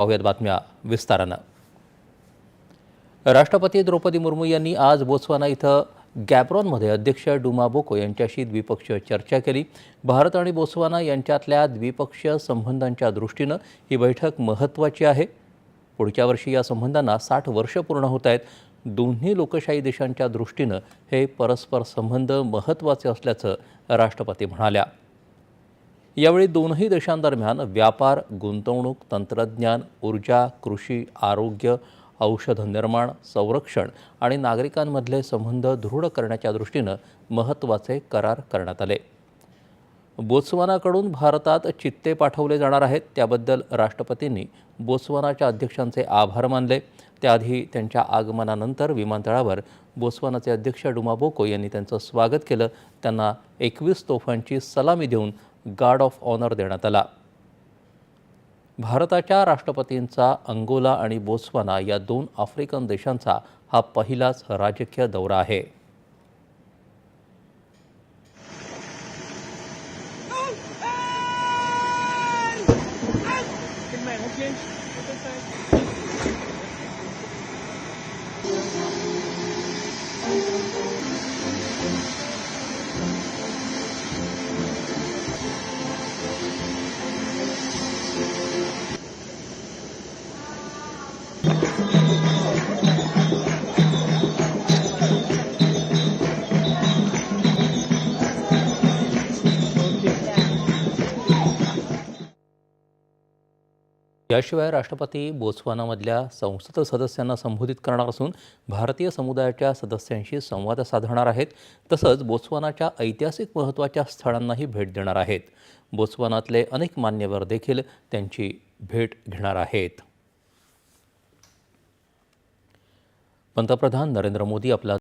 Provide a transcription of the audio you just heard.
पाहूयात बातम्या विस्तारानं. राष्ट्रपती द्रौपदी मुर्मू यांनी आज बोत्सवाना इथं गॅब्रॉनमध्ये अध्यक्ष डुमा बोको यांच्याशी द्विपक्षीय चर्चा केली. भारत आणि बोत्सवाना यांच्यातल्या द्विपक्षीय संबंधांच्या दृष्टीनं ही बैठक महत्त्वाची आहे. पुढच्या वर्षी या संबंधांना साठ वर्ष पूर्ण होत आहेत. दोन्ही लोकशाही देशांच्या दृष्टीनं हे परस्पर संबंध महत्त्वाचे असल्याचं राष्ट्रपती म्हणाल्या. यावेळी दोनही देशांदरम्यान व्यापार गुंतवणूक तंत्रज्ञान ऊर्जा कृषी आरोग्य औषध निर्माण संरक्षण आणि नागरिकांमधले संबंध दृढ करण्याच्या दृष्टीनं महत्त्वाचे करार करण्यात आले. बोत्सवानाकडून भारतात चित्ते पाठवले जाणार आहेत. त्याबद्दल राष्ट्रपतींनी बोत्सवानाच्या अध्यक्षांचे आभार मानले. त्याआधी त्यांच्या आगमनानंतर विमानतळावर बोत्सवानाचे अध्यक्ष डुमा बोको यांनी त्यांचं स्वागत केलं. त्यांना एकवीस तोफांची सलामी देऊन गार्ड ऑफ ऑनर देण्यात आला. भारताच्या राष्ट्रपतींचा अंगोला आणि बोत्सवाना या दोन आफ्रिकन देशांचा हा पहिलाच राजकीय दौरा आहे. याशिवाय राष्ट्रपती बोत्सवानामधल्या संसद सदस्यांना संबोधित करणार असून भारतीय समुदायाच्या सदस्यांशी संवाद साधणार आहेत. तसंच बोत्सवानाच्या ऐतिहासिक महत्त्वाच्या स्थळांनाही भेट देणार आहेत. बोत्सवानातले अनेक मान्यवर देखील त्यांची भेट घेणार आहेत. पंतप्रधान नरेंद्र मोदी आपला